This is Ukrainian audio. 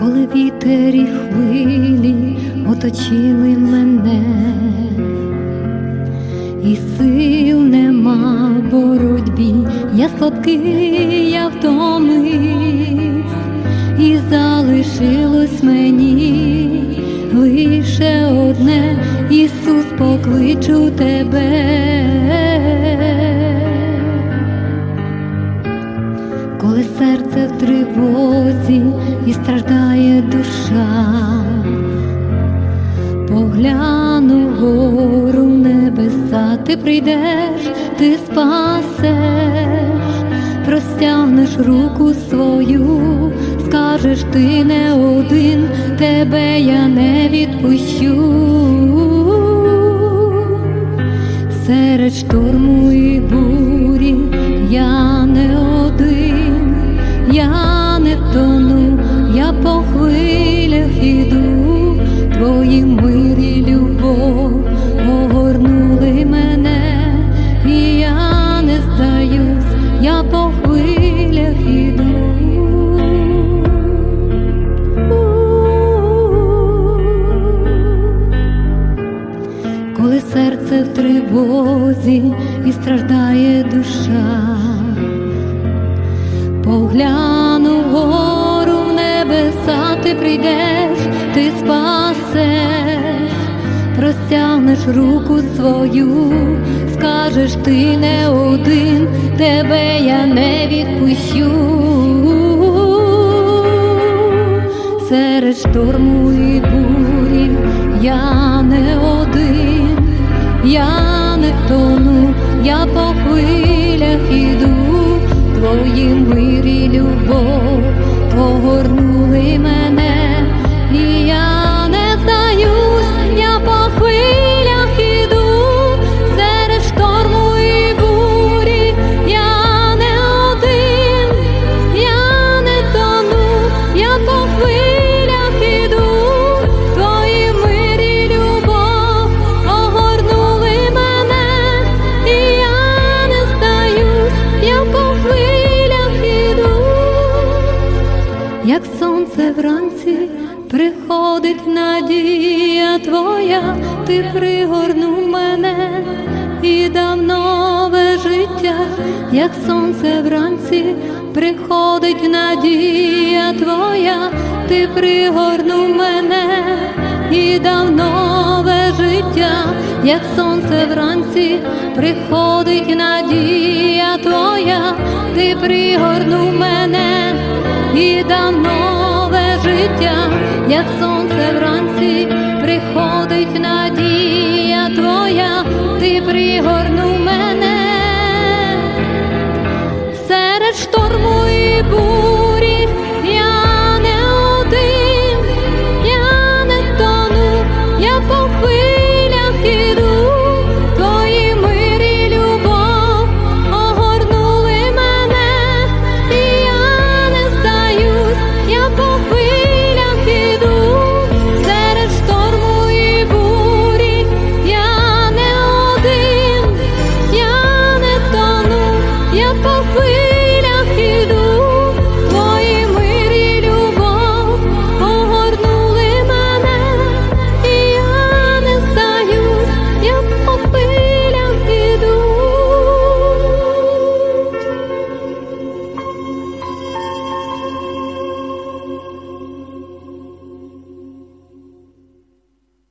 коли вітер і хвилі оточили мене, і сил нема в боротьбі, я слабкий, я втомився, і залишилось мені лише одне, Ісус, покличу тебе. Коли серце в тривозі і страждає душа, погляну вгору в небеса, ти прийдеш, ти спасеш, простягнеш руку свою, скажеш, ти не один, тебе я не відпущу. Серед шторму і бурі я я не тону, я по хвилях іду, твої мир і любов огорнули мене, і я не здаюсь, я по хвилях іду. коли серце в тривозі і страждає душа, погляну вгору в небеса, ти прийдеш, ти спасеш, простягнеш руку свою, скажеш, ти не один, тебе я не відпущу. Серед шторму і бурі я не один, я не тону, я по хвилях іду, твої мир і приходить надія твоя, ти пригорнув мене. І дав нове життя, як сонце вранці. Приходить надія твоя, ти пригорнув мене. І дав нове життя, як сонце вранці. Приходить надія твоя, ти пригорнув мене. І дав нове життя, як сонце вранці приходить надія твоя, ти пригорнув мене. Серед шторму і бурі,